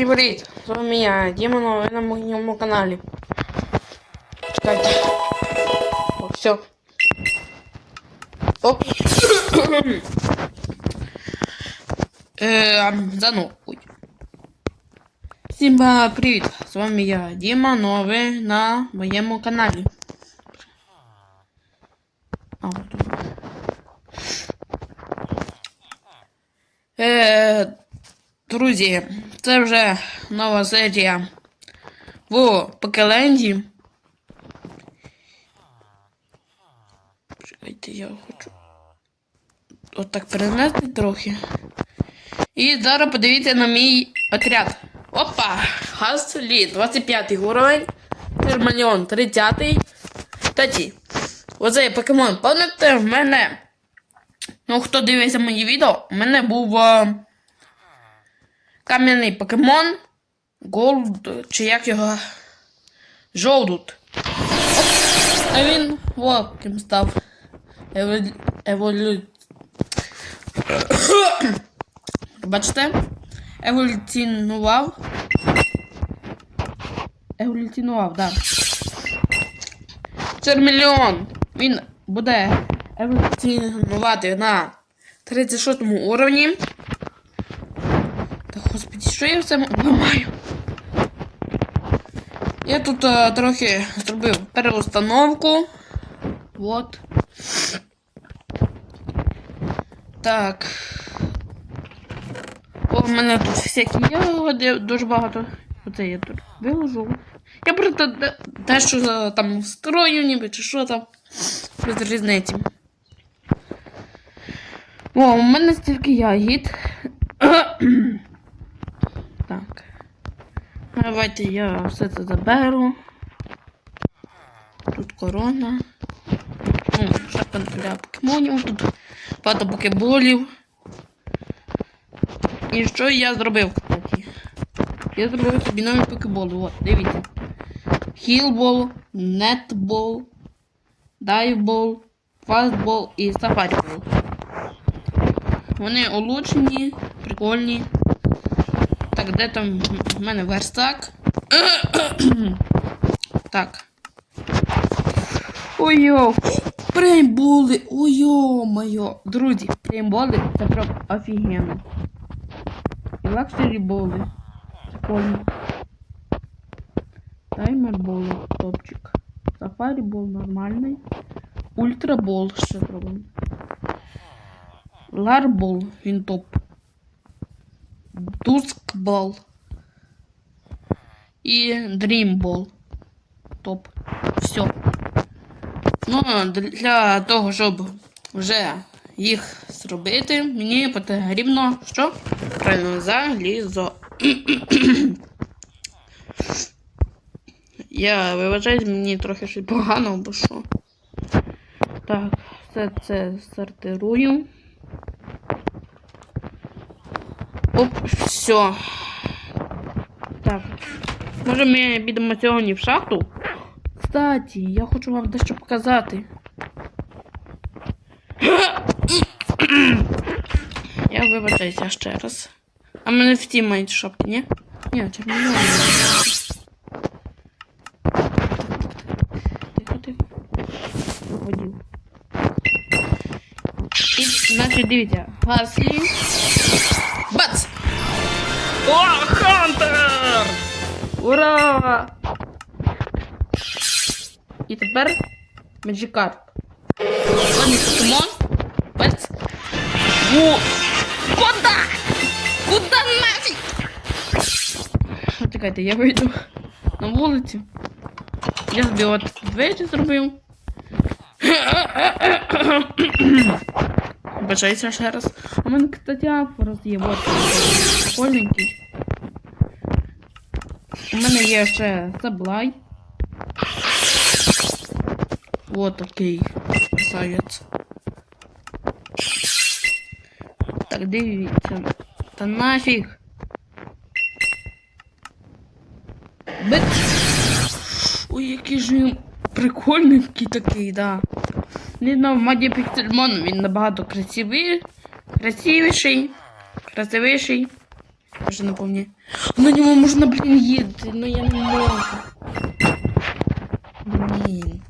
Всім привіт! З вами я, Діма, ви на моєму каналі. Чекайте. О, все. Оп. е, заново. Ой. Всім а, привіт! З вами я, Діма, но ви на моєму каналі. А, от тут. Друзі, це вже нова серія в Покеленді. Чекайте, я хочу отак перенести трохи. І зараз подивіться на мій отряд. Опа! Хаслі, 25 уровень. Термаліон 30. Таті. Оцей покемон. Пам'ятаєте, в мене. Ну, хто дивиться мої відео, у мене був е, кам'яний покемон. Голд, чи як його. Жовдут. А він о, ким став. Еволю... Еволю... Бачите? Еволюціонував. Еволюціонував, так. Да. Чермільйон. Він буде еволюціонувати на 36 уровні. Що я все ламаю? Я тут е, трохи зробив переустановку. Вот. Так. О, в мене тут всякі ягоди дуже багато. Оце я тут виложу. Я просто де- дещо е, там строю, ніби чи що там. Без різниці. О, у мене стільки ягід. Давайте я все це заберу. Тут корона. Ну, шапка для покемонів. Тут багато покеболів. І що я зробив, кстати? Я зробив собі нові покеболи. От, дивіться. Хілбол, нетбол, дайвбол, фастбол і сафарібол. Вони улучшені, прикольні. Так, де там в мене верстак? так. Ой-йо! Преймболи! Ой-йо моє! Друзі, преймболи це прям офігенно. І лакшері боли. Прикольно. Таймерболи, топчик. Сафарі бол нормальний. Ультрабол ще зробимо. Ларбол, він топ. Дускбол. І Дрімбол. Топ. Все. Ну, для того, щоб вже їх зробити, мені потрібно що? Правильно, залізо. Я вибачаюсь, мені трохи щось погано, бо що. Так, все це сортирую. Оп, все. Так. Може ми підемо сьогодні в шахту? Кстати, я хочу вам дещо показати. Я вибачаюся ще раз. А мене в ті мають шапки, ні? Ні, червоно. Тихо, тихо. Водів. І, значить, дивіться, гаслі. Бац! О, Хантер! Ура! І тепер Magikarp. Ладний покемон. Бац. О! Куда? Куда нафіг? Чекайте, я вийду на вулицю. Я собі от двері зробив. Бажаюся ще раз. У мене, кстати, є. Вот. Прикольненький. У мене є ще Саблай. Вот такий красавець. Так, дивіться. Та нафіг. Бит. Ой, який ж він прикольненький такий, да. Знаю, в моді Піксельмон він набагато красивий, красивіший, красивіший. Вже не пам'ятаю. На ньому можна, блін, їздити, але я не можу. Блін.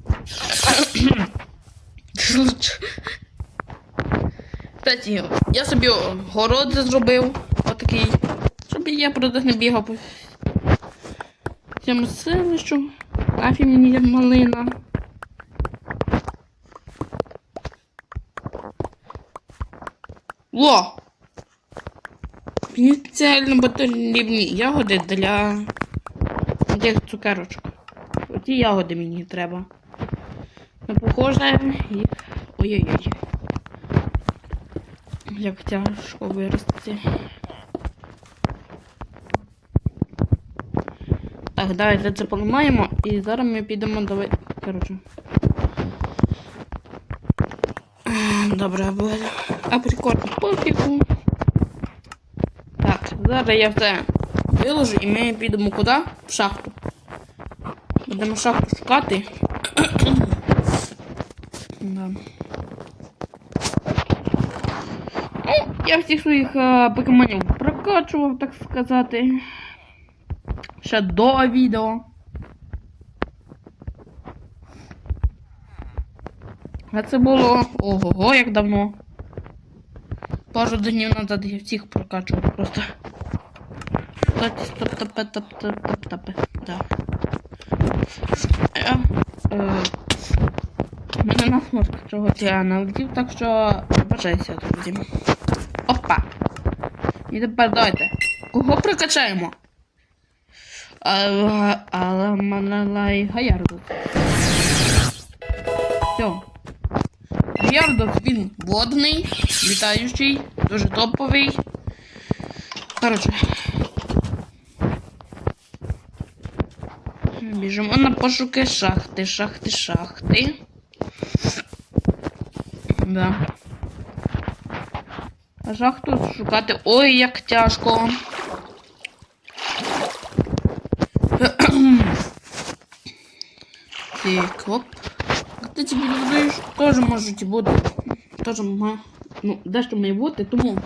Кстати, я собі город зробив. Отакий. Щоб я правда не бігав по цьому селищу. Нафі мені малина. Во! Мені спеціально потрібні ягоди для тих цукерочок. Оті ягоди мені треба. Не похоже їх. Ой-ой-ой. Як тяжко виростити. Так, давайте це поламаємо і зараз ми підемо давай. Коротше. Добре, буде. Априкорд пофігу. Так, зараз я все виложу і ми підемо куди? В шахту. Будемо шахту шукати. да. Ну, я всіх своїх е, покемонів прокачував, так сказати. Ще до відео. А це було ого, як давно. Пару днів назад я всіх прокачував просто. Стоп, стоп, стоп, стоп, стоп, да. Я, е, в мене насморк чогось я налетів, так що вибачайся, друзі. Опа! І тепер давайте. Кого прокачаємо? Але, але Маналай Гаярдус. Все. Гаярдус він водний, літаючий, дуже топовий. Коротше. Біжимо на пошуки шахти, шахти, шахти. Да. А шахту шукати. Ой, як тяжко. Так, оп. Кстати, підозрюю, що теж можуть бути. Теж. Ну, дещо має бути, тому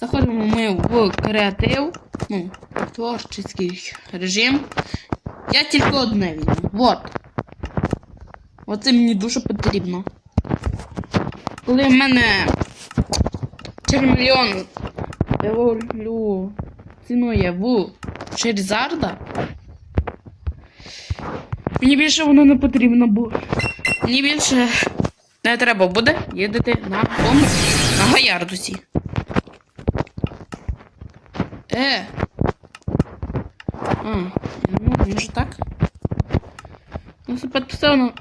заходимо ми в креатив. Ну, творчий режим. Я тільки одне візьму. Вот. Оце мені дуже потрібно. Коли в мене 4 мільйони еволю цінує в Шерзарда, мені більше воно не потрібно буде. Мені більше не треба буде їздити на тому, на Гаярдусі. Е. А, ну, може так? Ну, підписано.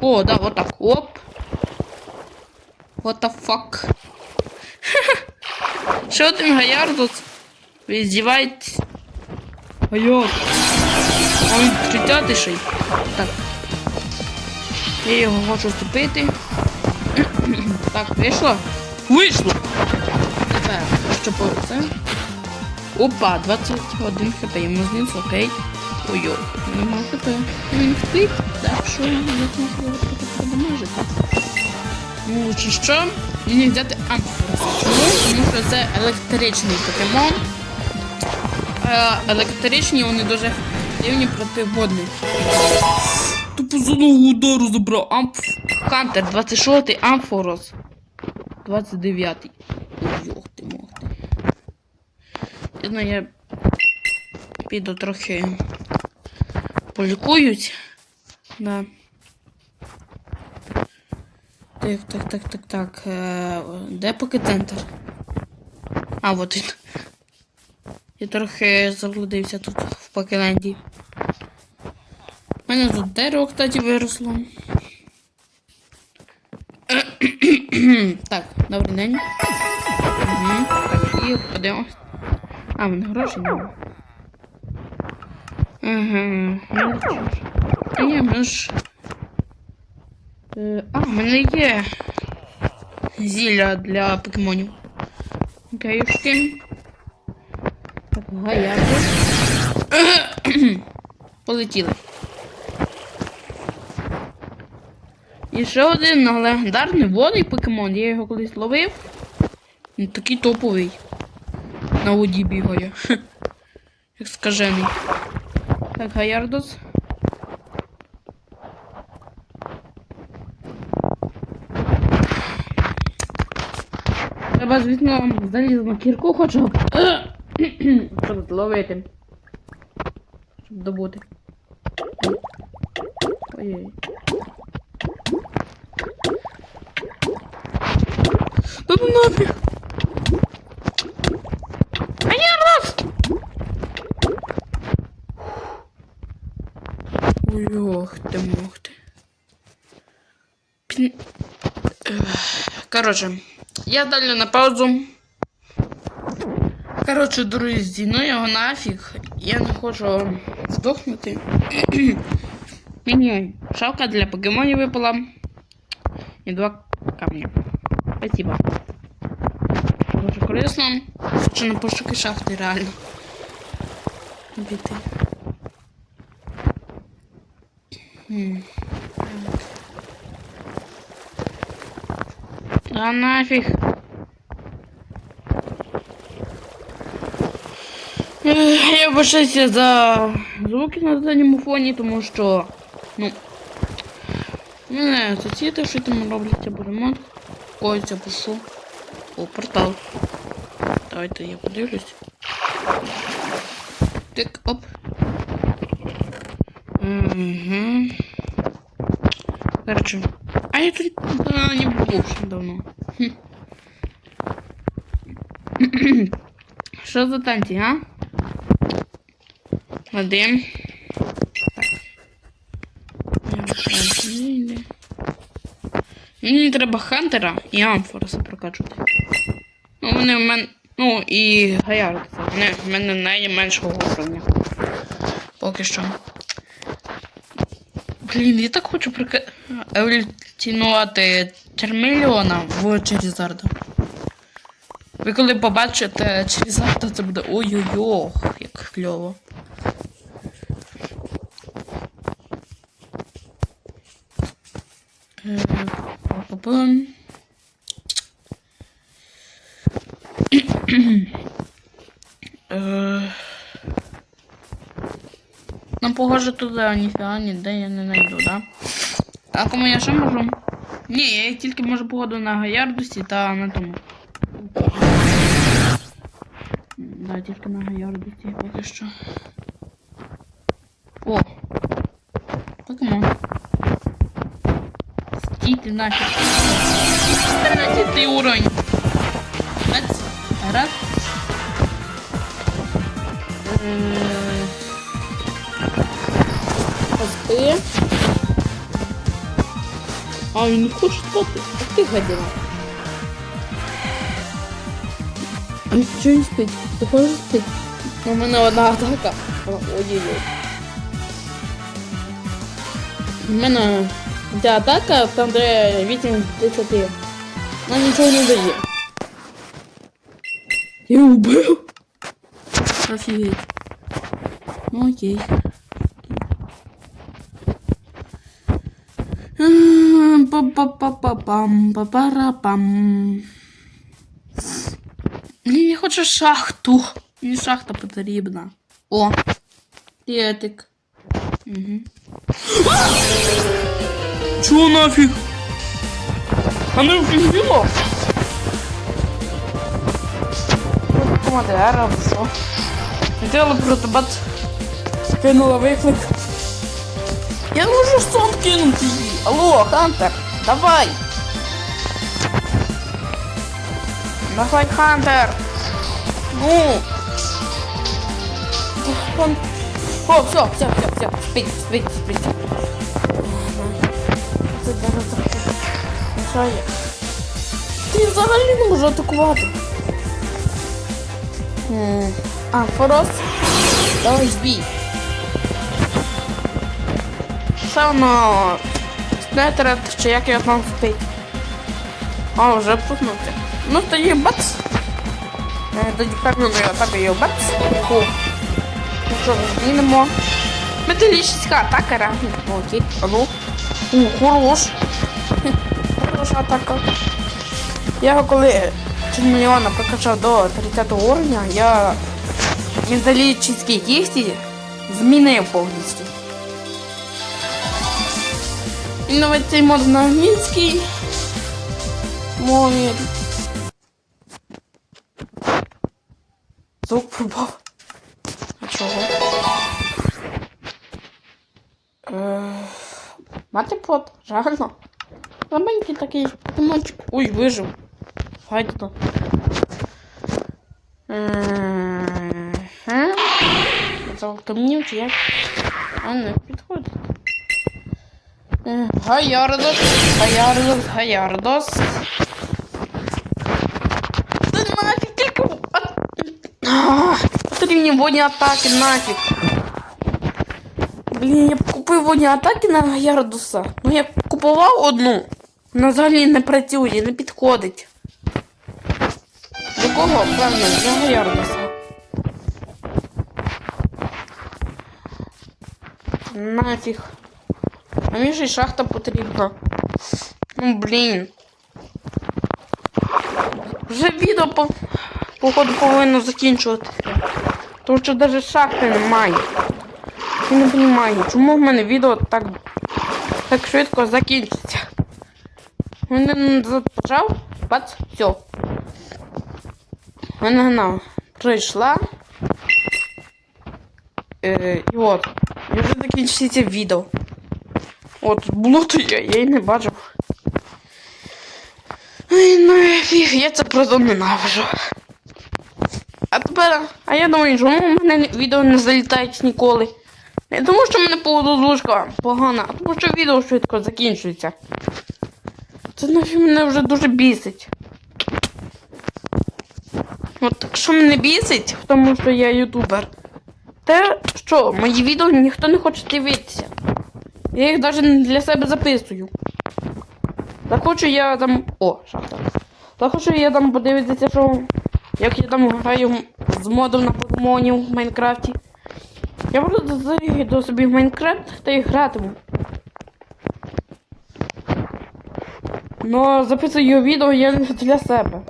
О, да, вот так. Оп. What the fuck? Ще один Гаярдус. Ви здіваєтесь? А як? А він тридцятиший. Так. Я його хочу вступити. так, вийшло? Вийшло! Тепер, що по це? Опа, 21 хп, йому зніз, окей. Ой-ой, нема хп. Він спить, так що як трохи продамажити. Ну, чи що? Мені взяти амфору. Чому? Тому що це електричний покемон. Е, електричні вони дуже ефективні проти водних. З одного удару забрав. Амф... Хантер 26 Амфорос. 29. Йох ти мох. Я знаю, я піду трохи полікують. Да. Так, так, так, так, так. Е, Де поки центр? А, от він. Я трохи заблудився тут в Покеленді. Мене тут дерево, кстати, виросло. так, добрий день. Угу. Так, і подивимось. А, мене грошей немає. Ага, ну що ж. Ж. Е, А, в мене є зілля для покемонів. Окейшки. Так, гаярду. Полетіли. І ще один легендарний водний покемон. Я його колись ловив. Він такий топовий. на воді бігає. Як скажений. Так, Гаярдос. Треба, звісно, залізну кірку хочу. Зловити. Щоб добути. Ой-ой. Да ну нафиг! Я раз! Ох ты, мох ты. Ех, я далі на паузу. Коротше, друзі, ну його нафіг. Я не хочу здохнути. Мені шавка для покемонів випала. І два камня. Спасибо. Дуже корисно. Хочу на пошуки шахти реально. Піти. Хм. Так. А нафіг. Я вибачаюся за звуки на задньому фоні, тому що, ну, у мене сусіди, що там роблять або ремонт. Або що. О, портал. Давайте я подивлюсь. Так, оп. Угу. Короче. А я тут да, не був ще давно. Що за танці, а? Вадим. Так. Мені треба Хантера і Амфороса прокачувати. Ну, вони в мене. Ну, і Гаярд. Вони в мене найменшого уровня. Поки що. Блін, я так хочу еволюціонувати Термільйона в Черізарда. Ви коли побачите Черізарда, це буде ой-ой-ой, як кльово. Е, па-па-пам. Е, Ну, похоже, туди ніфіга ніде я не знайду, да? А кому я ще можу? Ні, я тільки можу походу на Гаярдусі та на тому. Да, тільки на Гаярдусі поки що. О! Покемон. Стійте нафіг. 13 уровень. Раз. Раз. Е, Пасти. А, він не хоче спати. А ти гадіна. А чого він спить? Ти хочеш спити? У мене одна атака. Ой-ой-ой. У мене ця атака, там де 8 10. Вона нічого не дає. Я убив. Офігеть. Ну окей. М, Па-па-па-па-пам, па-пара-пам. Блін, я хочу шахту. Мені шахта потрібна. О, п'ятик. Угу. Чого нафіг? А не вфігіло? Командира, що? Хотіла проти бат. Кинула виклик. Я можу сон кинути її. Алло, Хантер, давай. Давай, Хантер. Ну. Хан... О, все, все, все, все. Спить, спить, спить. Зараз. Ти взагалі не можеш атакувати. А, Форос. Давай збій. Це воно снетерет, чи як його там спить. А, вже проснувся. Ну тоді бац. Е, Тоді кам'яною атакою бац. О. Ну що, змінимо. Металічна атака реально. Окей. А ну. О, хорош. Хороша атака. Я його коли мільйона прокачав до 30 уровня, я металічні кісті змінив повністю. І навіть цей мод на англійській мові. Звук пропав. А чого? Е, Мати плод, реально. Слабенький такий тимончик. Ой, вижив. Файно. Завтомнів чи як? А не підходить. Е, Гаярдос, Гаярдос, Гаярдос. Та нафіг тільки... а- А, Потрібні водні атаки, нафіг. Блін, я б купив водні атаки на Гаярдуса. Ну я купував одну. Вона взагалі не працює, не підходить. До кого? Певно, для Гаярдуса. Нафіг. А мені ж і шахта потрібна. Ну блін. Вже відео по, походу повинно закінчуватися. Тому що навіть шахти немає. Я не розумію, чому в мене відео так, так швидко закінчиться. Він зажав, бац, все. Вона. Прийшла. Е, і от. І вже закінчиться відео. От, було то я, я й не бачив. Ой, нафіг, я це просто ненавижу. А тепер, а я думаю, чому в мене відео не залітають ніколи. Не тому, що в мене поводозвучка погана, а тому що відео швидко закінчується. Це нафіг мене вже дуже бісить. От що мене бісить, тому що я ютубер. Те, що мої відео ніхто не хоче дивитися. Я їх навіть для себе записую. Захочу я там. О, шахта. Захочу я там подивитися, що як я там граю з модом на покемонів в Майнкрафті. Я просто зайду собі в Майнкрафт та й гратиму. Но записую відео я не для себе.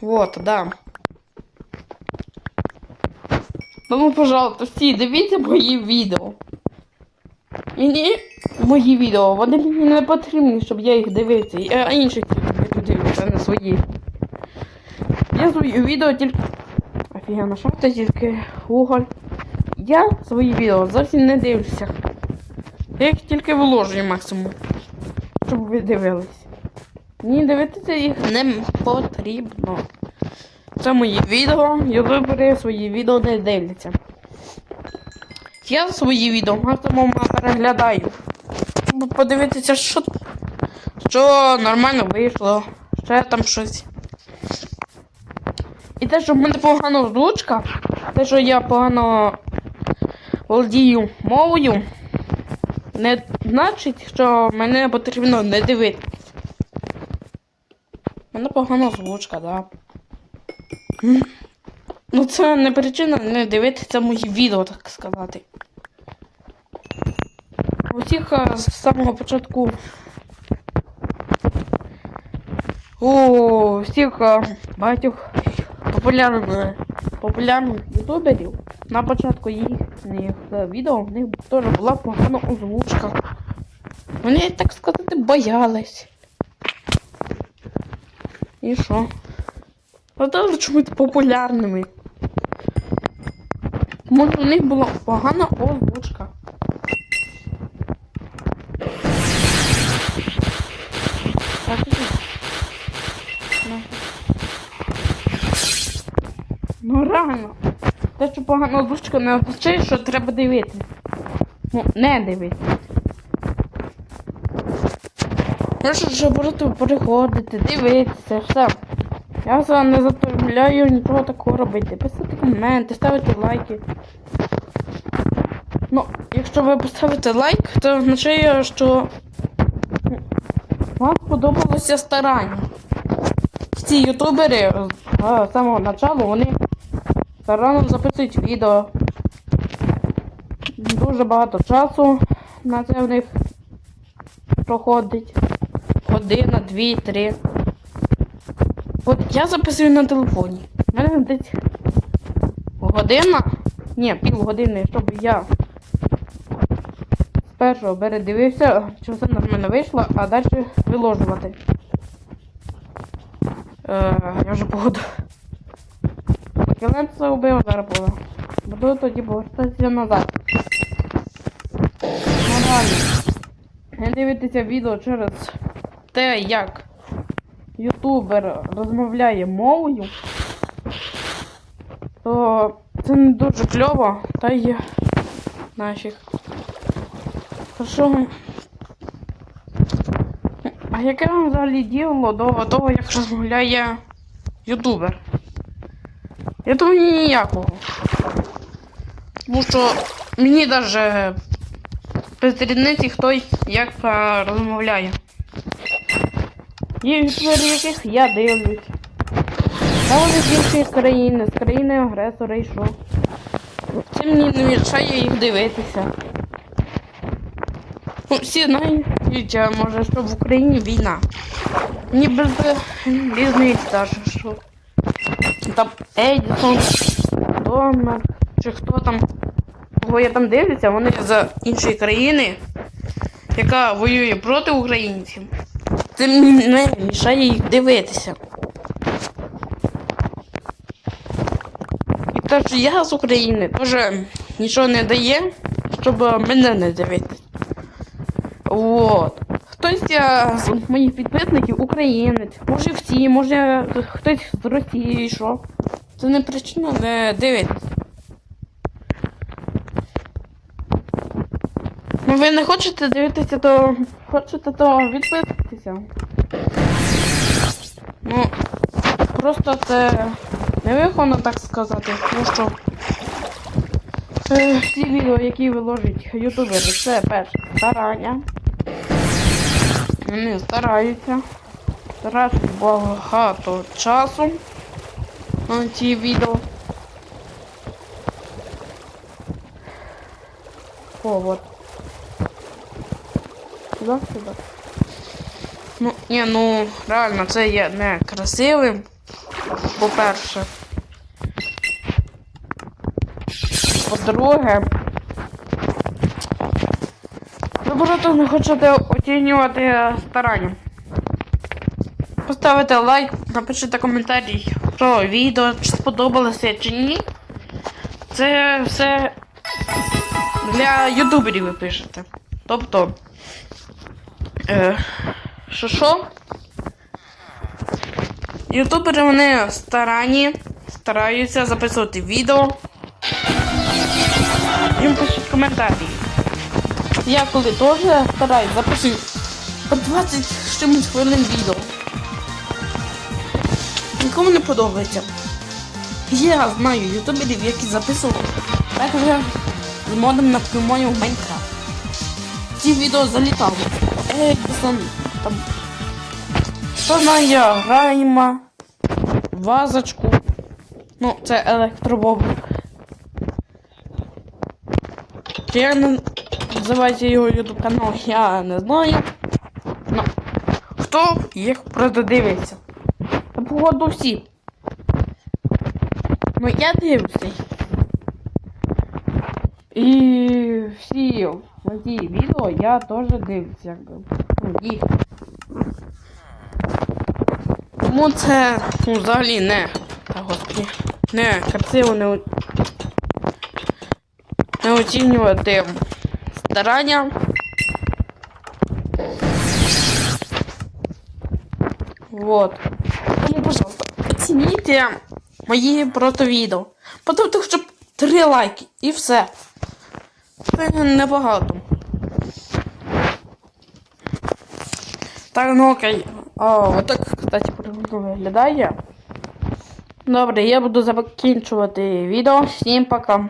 Вот, да. Тому, пожалуйста, всі дивіться мої відео. Мені мої відео, вони мені не потрібні, щоб я їх дивився. Я інших ютуберів дивлюся, а не свої. Я свої відео тільки. Офігенно, шахта тільки уголь. Я свої відео зовсім не дивлюся. Я їх тільки виложую максимум. Щоб ви дивились. Мені дивитися їх не потрібно. Це мої відео, ютубери свої відео не дивляться. Я свої відео максимум переглядаю. Щоб подивитися, що, що нормально вийшло. Ще там щось. І те, що в мене погана озвучка, те, що я погано володію мовою, не значить, що мене потрібно не дивитися. Мене погана озвучка, да. Ну це не причина не дивитися мої відео, так сказати. Усіх з самого початку. У всіх а, багатьох популярних, популярних ютуберів на початку їхніх е, відео в них теж була погана озвучка. Вони, так сказати, боялись. І що? Продовжують чомусь популярними. Може у них була погана озвучка. Ну реально. Те, що погана озвучка не означає, що треба дивитися. Ну, не дивитися. Прошу, що будете переходити, дивитися, все. Я вас не заставляю нічого такого робити. Писати коменти, ставити лайки. Ну, якщо ви поставите лайк, то означає, що вам сподобалося старання. Ці ютубери з самого початку вони старанно записують відео. Дуже багато часу на це в них проходить. Година, дві, три. От я записую на телефоні. У мене десь година. Ні, півгодини, щоб я з першого передивився, що все нормально вийшло, а далі виложувати. Е, я вже погоду. Кілець убив, зараз буду. Буду тоді повертатися назад. Нормально. Не дивитися відео через те, як ютубер розмовляє мовою, то це не дуже кльово, та й. То що? А яке вам взагалі діло до того, як розмовляє ютубер? Я думаю, ніякого. Тому що мені навіть без різниці хто як розмовляє. Є яких я дивлюсь. Вони з іншої країни, з країни агресора що. Це мені не мішає їх дивитися. Ну, всі знають, може, що в Україні війна. Мені без е, різниці що там Едісон, Домер, чи хто там, кого я там дивлюся, вони з іншої країни, яка воює проти українців. Це не мішає їх дивитися. І те, що я з України, теж нічого не дає, щоб мене не дивитися. Вот. Хтось е, з моїх підписників українець, може всі, може хтось з Росії, що. Це не причина не дивитися. Ну ви не хочете дивитися, то хочете, то відписуйтеся. Ну, просто це не виховано так сказати, тому що е, всі відео, які виложать ютубери, це перше старання. Вони стараються. Тратять багато часу на ці відео. О, вот. Сюда, сюда. Ну, ні, ну, реально, це є не красивим, по-перше. По-друге, ви просто не хочете оцінювати старання. Поставите лайк, напишіть коментарі про відео, чи сподобалося чи ні. Це все для ютуберів ви пишете. Тобто, е, що що? Ютубери вони старанні, стараються записувати відео. Їм пишуть коментарі. Я коли теж стараюсь записую по 20 з чимось хвилин відео. Нікому не подобається. Я знаю ютуберів, які записували так вже з модом на прямою в Майнкрафт. Ці відео залітали. Едісон, там. Хто знає Райма, вазочку. Ну, це електробобик. Чи як не називається його ютуб канал, я не знаю. Ну, хто їх просто дивиться? Та погоду всі. Ну я дивлюся. І всі ці відео я теж дивлюся. Ну. Тому це ну, взагалі не. Та господи. Не красиво не, не оцінювати старання. Вот. Тому, пожалуйста, оцініть мої просто відео. Поставте хоча б три лайки і все. Це небагато. Так, ну окей. О, отак, кстати, виглядає. Добре, я буду закінчувати відео. Всім пока.